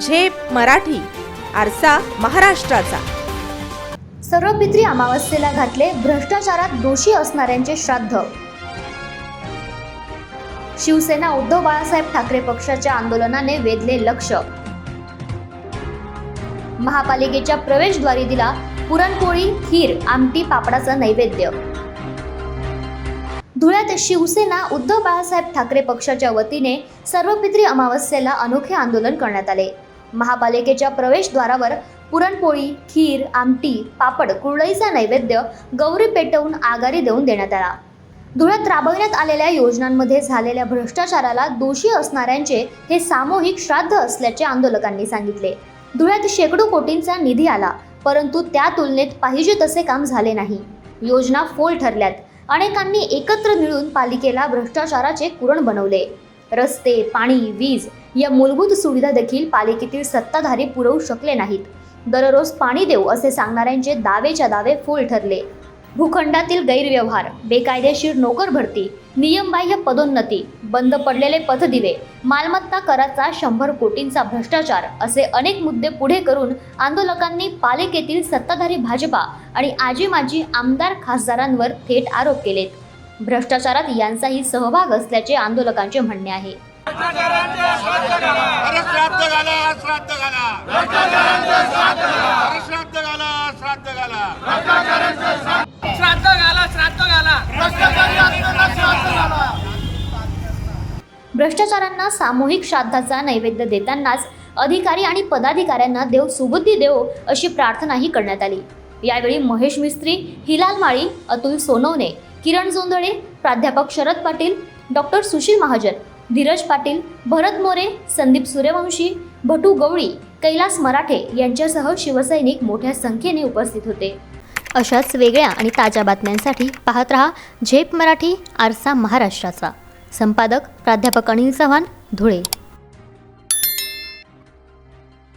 झेप मराठी आरसा महाराष्ट्राचा. सर्वपित्री अमावस्येला घातले भ्रष्टाचारात दोषी असणाऱ्यांचे श्राद्ध. शिवसेना उद्धव बाळासाहेब ठाकरे पक्षाच्या आंदोलनाने वेधले लक्ष. महापालिकेच्या प्रवेशद्वारी दिला पुरणपोळी खीर आमटी पापडाचं नैवेद्य. धुळ्यात शिवसेना उद्धव बाळासाहेब ठाकरे पक्षाच्या वतीने सर्वपित्री अमावस्येला अनोखे आंदोलन करण्यात आले. महापालिकेच्या प्रवेशद्वारावर पुरणपोळी खीर आमटी पापड कुरडईचा नैवेद्य गौरी पेटवून आगारी देऊन देण्यात आला. धुळ्यात राबविण्यात आलेल्या योजनांमध्ये झालेल्या भ्रष्टाचाराला दोषी असणाऱ्यांचे हे सामूहिक श्राद्ध असल्याचे आंदोलकांनी सांगितले. धुळ्यात शेकडो कोटींचा निधी आला परंतु त्या तुलनेत पाहिजे तसे काम झाले नाही. योजना फोल ठरल्यात. अनेकांनी एकत्र मिळून पालिकेला भ्रष्टाचाराचे कुरण बनवले. रस्ते पाणी वीज या मूलभूत सुविधा देखील पालिकेतील सत्ताधारी पुरवू शकले नाहीत. दररोज पाणी देऊ असे सांगणाऱ्यांचे दावेच्या दावे फुल ठरले. भूखंडातील गैरव्यवहार बेकायदेशीर नोकर भरती नियमबाह्य पदोन्नती बंद पडलेले पथदिवे मालमत्ता कराचा शंभर कोटींचा भ्रष्टाचार असे अनेक मुद्दे पुढे करून आंदोलकांनी पालिकेतील सत्ताधारी भाजपा आणि आजी माजी आमदार खासदारांवर थेट आरोप केलेत. भ्रष्टाचारात यांचाही सहभाग असल्याचे आंदोलकांचे म्हणणे आहे. अरे श्राद्ध घाला श्राद्ध घाला. अरे श्राद्ध घाला श्राद्ध घाला. श्राद्ध घाला श्राद्ध घाला. भ्रष्टाचारांना सामूहिक श्राद्धाचा नैवेद्य देतानाच अधिकारी आणि पदाधिकाऱ्यांना देव सुबुद्धी देवो अशी प्रार्थनाही करण्यात आली. यावेळी महेश मिस्त्री हिलाल माळी अतुल सोनवणे किरण जोंधळे प्राध्यापक शरद पाटील डॉक्टर सुशील महाजन धीरज पाटील भरत मोरे संदीप सूर्यवंशी भटू गवळी कैलास मराठे यांच्यासह शिवसैनिक मोठ्या संख्येने उपस्थित होते. अशाच वेगळ्या आणि ताज्या बातम्यांसाठी पाहत रहा झेप मराठी आरसा महाराष्ट्राचा. संपादक प्राध्यापक अनिल चव्हाण धुळे.